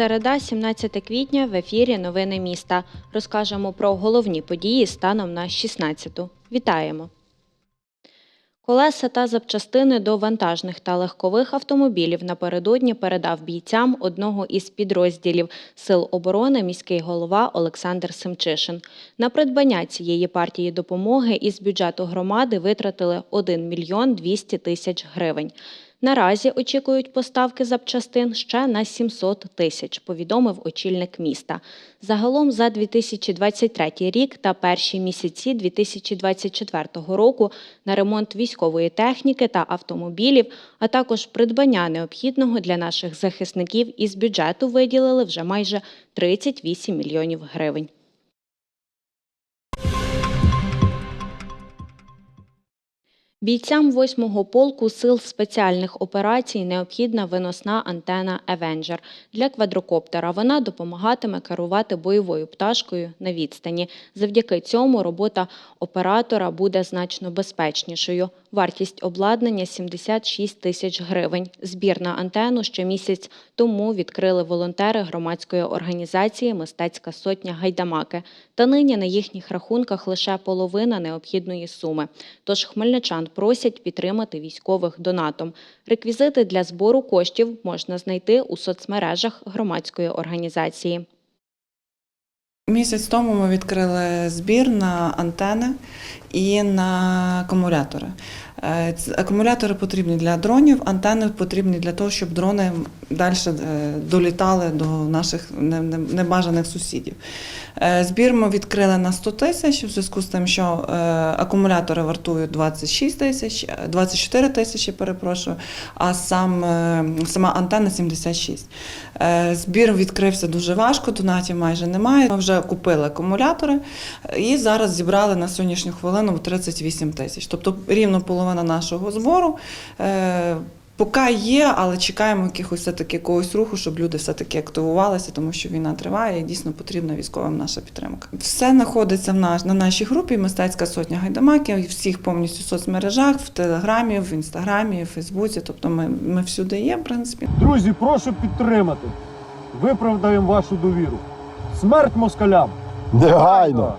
Середа, 17 квітня, в ефірі Новини міста. Розкажемо про головні події станом на 16-ту. Вітаємо! Колеса та запчастини до вантажних та легкових автомобілів напередодні передав бійцям одного із підрозділів Сил оборони міський голова Олександр Семчишин. На придбання цієї партії допомоги із бюджету громади витратили 1 мільйон 200 тисяч гривень. Наразі очікують поставки запчастин ще на 700 тисяч, повідомив очільник міста. Загалом за 2023 рік та перші місяці 2024 року на ремонт військової техніки та автомобілів, а також придбання необхідного для наших захисників із бюджету виділили вже майже 38 мільйонів гривень. Бійцям 8-го полку сил спеціальних операцій необхідна виносна антена Avenger. Для квадрокоптера вона допомагатиме керувати бойовою пташкою на відстані. Завдяки цьому робота оператора буде значно безпечнішою. Вартість обладнання 76 тисяч гривень. Збір на антену ще місяць тому відкрили волонтери громадської організації Мистецька сотня Гайдамаки. Та нині на їхніх рахунках лише половина необхідної суми. Тож хмельничан просять підтримати військових донатом. Реквізити для збору коштів можна знайти у соцмережах громадської організації. Місяць тому ми відкрили збір на антени і на акумулятори. Е, Акумулятори потрібні для дронів, антени потрібні для того, щоб дрони далі долітали до наших не- не- небажаних сусідів. Е, Збір ми відкрили на 100 тисяч, в зв'язку з тим, що е, акумулятори вартують 26 тисяч, е, 24 тисячі, перепрошую, а сам, е, сама антенна 76. Е, Збір відкрився дуже важко, донатів майже немає. Ми вже купили акумулятори е, і зараз зібрали на сьогоднішню хвилину 38 тисяч. Тобто рівно половина нашого збору. Е, Поки є, але чекаємо якихось все-таки якогось руху, щоб люди все-таки активувалися, тому що війна триває і дійсно потрібна військовим наша підтримка. Все знаходиться в наш, на нашій групі Мистецька сотня гайдамаків, і всіх повністю в соцмережах, в Телеграмі, в Інстаграмі, в Фейсбуці. Тобто ми, ми всюди є, в принципі. Друзі, прошу підтримати. Виправдаємо вашу довіру. Смерть москалям! Негайно.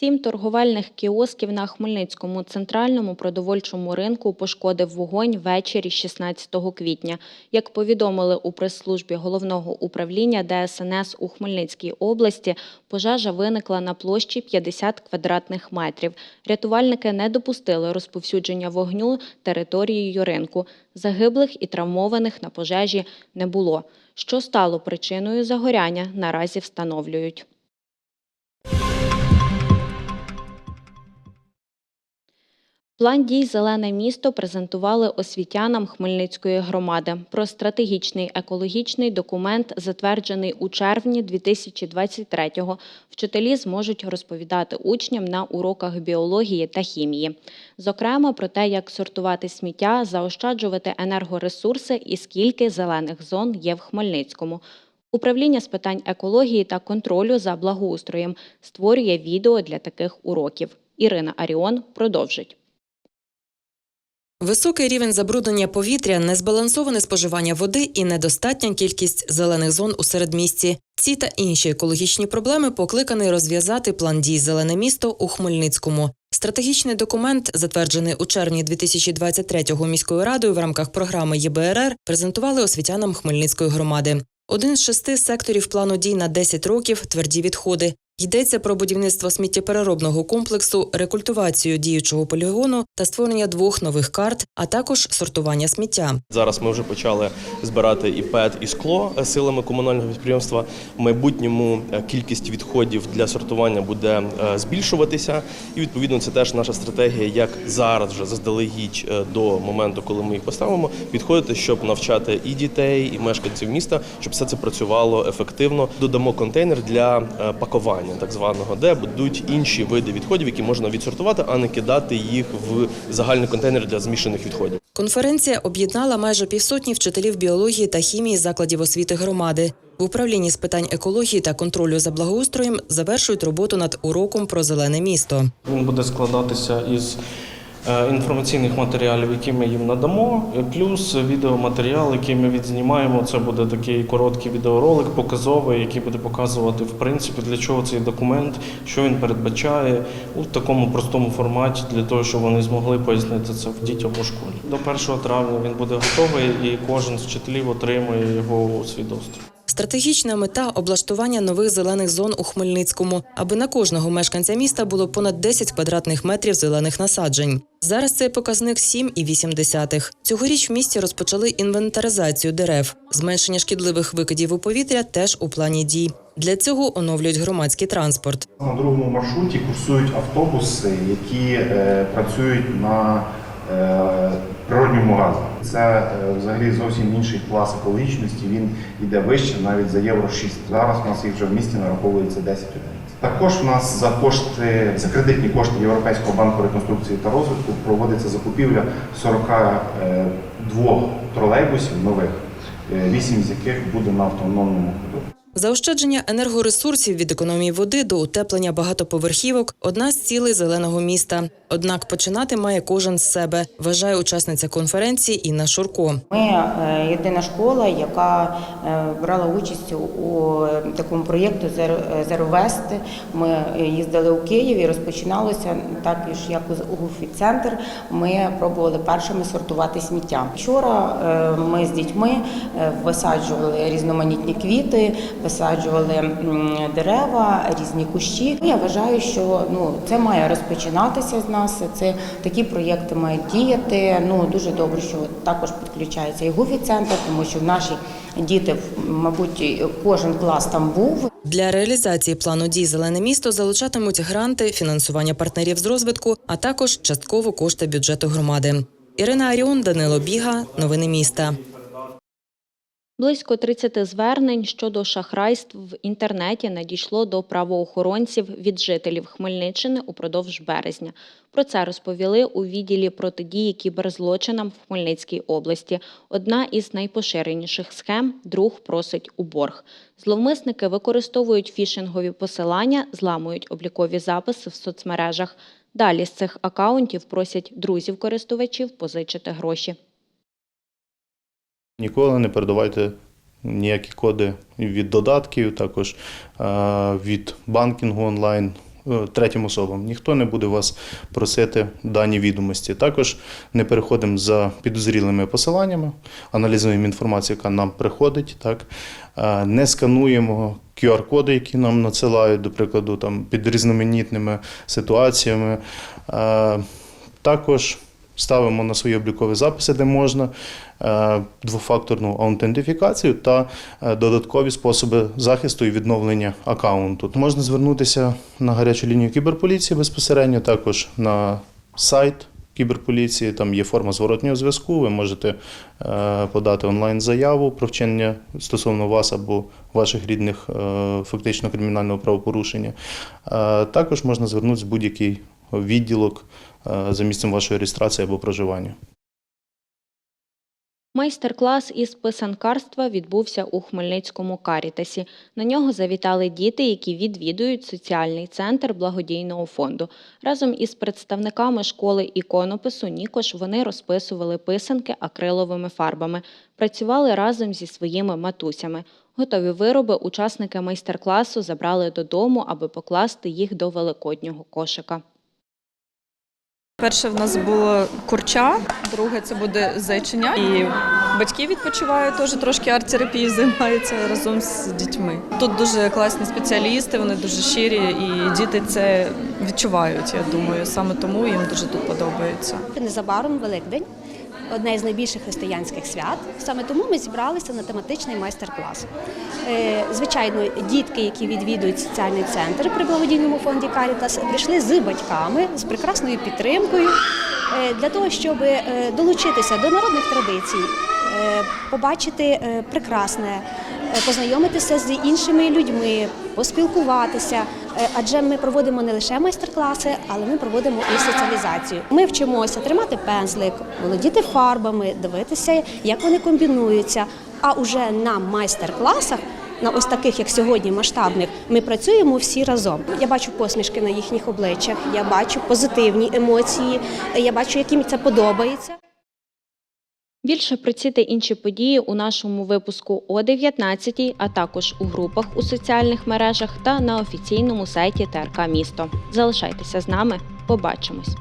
Сім торговельних кіосків на Хмельницькому центральному продовольчому ринку пошкодив вогонь ввечері 16 квітня. Як повідомили у прес-службі головного управління ДСНС у Хмельницькій області, пожежа виникла на площі 50 квадратних метрів. Рятувальники не допустили розповсюдження вогню територією ринку. Загиблих і травмованих на пожежі не було. Що стало причиною загоряння, наразі встановлюють. План дій Зелене місто презентували освітянам Хмельницької громади. Про стратегічний екологічний документ, затверджений у червні 2023-го, вчителі зможуть розповідати учням на уроках біології та хімії. Зокрема, про те, як сортувати сміття, заощаджувати енергоресурси і скільки зелених зон є в Хмельницькому. Управління з питань екології та контролю за благоустроєм створює відео для таких уроків. Ірина Аріон продовжить. Високий рівень забруднення повітря, незбалансоване споживання води і недостатня кількість зелених зон у середмісті. Ці та інші екологічні проблеми покликаний розв'язати план дій Зелене місто у Хмельницькому. Стратегічний документ, затверджений у червні 2023-го міською радою в рамках програми ЄБРР, презентували освітянам Хмельницької громади. Один з шести секторів плану дій на 10 років тверді відходи. Йдеться про будівництво сміттєпереробного комплексу, рекультивацію діючого полігону та створення двох нових карт, а також сортування сміття. Зараз ми вже почали збирати і ПЕТ, і скло силами комунального підприємства. В майбутньому е, кількість відходів для сортування буде е, збільшуватися, і відповідно це теж наша стратегія, як зараз вже заздалегідь е, до моменту, коли ми їх поставимо, підходити, щоб навчати і дітей, і мешканців міста, щоб все це працювало ефективно. Додамо контейнер для е, пакування, так званого, де будуть інші види відходів, які можна відсортувати, а не кидати їх в загальний контейнер для змішаних відходів. Конференція об'єднала майже півсотні вчителів біології та хімії закладів освіти громади. В управлінні з питань екології та контролю за благоустроєм завершують роботу над уроком про зелене місто. Він буде складатися із інформаційних матеріалів, які ми їм надамо, е, плюс відеоматеріал, який ми відзнімаємо. Це буде такий короткий відеоролик, показовий, який буде показувати в принципі для чого цей документ, що він передбачає у такому простому форматі, для того, щоб вони змогли пояснити це в дітям у школі. До 1 травня він буде готовий, і кожен з вчителів отримує його у свій доступ. Стратегічна мета облаштування нових зелених зон у Хмельницькому, аби на кожного мешканця міста було понад 10 квадратних метрів зелених насаджень. Зараз цей показник 7,8. Цьогоріч в місті розпочали інвентаризацію дерев. Зменшення шкідливих викидів у повітря теж у плані дій. Для цього оновлюють громадський транспорт. На другому маршруті курсують автобуси, які е, працюють на природньому газі. Це е, взагалі зовсім інший клас екологічності. Він йде вище навіть за євро 6. Зараз у нас їх вже в місті нараховується 10 одиниць. Також у нас за кошти, за кредитні кошти Європейського банку реконструкції та розвитку проводиться закупівля 42 тролейбусів нових, 8 з яких буде на автономному ходу. Заощадження енергоресурсів від економії води до утеплення багатоповерхівок одна з цілей зеленого міста. Однак починати має кожен з себе, вважає учасниця конференції Інна Шурко. Ми е, єдина школа, яка е, брала участь у е, такому проєкту «Зеровест». Ми їздили у Київ і розпочиналося також як у Гуфі-центр. Ми пробували першими сортувати сміття. Вчора ми з дітьми висаджували різноманітні квіти, висаджували дерева, різні кущі. Я вважаю, що ну це має розпочинатися з нас. Це такі проєкти мають діяти. Ну дуже добре, що також підключається і Гуфі-центр, тому що наші діти, мабуть, кожен клас там був. Для реалізації плану дій зелене місто залучатимуть гранти, фінансування партнерів з розвитку, а також частково кошти бюджету громади. Ірина Аріон, Данило Біга, новини міста. Близько 30 звернень щодо шахрайств в інтернеті надійшло до правоохоронців від жителів Хмельниччини упродовж березня. Про це розповіли у відділі протидії кіберзлочинам в Хмельницькій області. Одна із найпоширеніших схем друг просить у борг. Зловмисники використовують фішингові посилання, зламують облікові записи в соцмережах. Далі з цих акаунтів просять друзів користувачів позичити гроші. Ніколи не передавайте ніякі коди від додатків, також е, від банкінгу онлайн е, третім особам. Ніхто не буде вас просити дані відомості. Також не переходимо за підозрілими посиланнями, аналізуємо інформацію, яка нам приходить. Так? Е, Не скануємо QR-коди, які нам надсилають, до прикладу, там, під різноманітними ситуаціями. Також ставимо на свої облікові записи, де можна, е, двофакторну аутентифікацію та е, додаткові способи захисту і відновлення аккаунту. Можна звернутися на гарячу лінію кіберполіції безпосередньо, також на сайт. Кіберполіції там є форма зворотнього зв'язку. Ви можете е, подати онлайн заяву про вчинення стосовно вас або ваших рідних фактично кримінального правопорушення. Також можна звернутися в будь-який відділок е, за місцем вашої реєстрації або проживання. Майстер-клас із писанкарства відбувся у Хмельницькому Карітасі. На нього завітали діти, які відвідують соціальний центр благодійного фонду. Разом із представниками школи іконопису Нікош вони розписували писанки акриловими фарбами, працювали разом зі своїми матусями. Готові вироби учасники майстер-класу забрали додому, аби покласти їх до великоднього кошика. Перше в нас було курча, друге це буде зайчиня. І батьки відпочивають теж трошки арт-терапії займаються разом з дітьми. Тут дуже класні спеціалісти, вони дуже щирі, і діти це відчувають. Я думаю, саме тому їм дуже тут подобається. Незабаром Великдень, одне із найбільших християнських свят. Саме тому ми зібралися на тематичний майстер-клас. Е, Звичайно, дітки, які відвідують соціальний центр при благодійному фонді Карітас, прийшли з батьками з прекрасною підтримкою е, для того, щоб е, долучитися до народних традицій, побачити прекрасне, познайомитися з іншими людьми, поспілкуватися. Е, Адже ми проводимо не лише майстер-класи, але ми проводимо і соціалізацію. Ми вчимося тримати пензлик, володіти фарбами, дивитися, як вони комбінуються. А уже на майстер-класах на ось таких, як сьогодні, масштабних, ми працюємо всі разом. Я бачу посмішки на їхніх обличчях, я бачу позитивні емоції, я бачу, як їм це подобається. Більше про ці та інші події у нашому випуску о 19, а також у групах у соціальних мережах та на офіційному сайті ТРК Місто. Залишайтеся з нами, побачимось.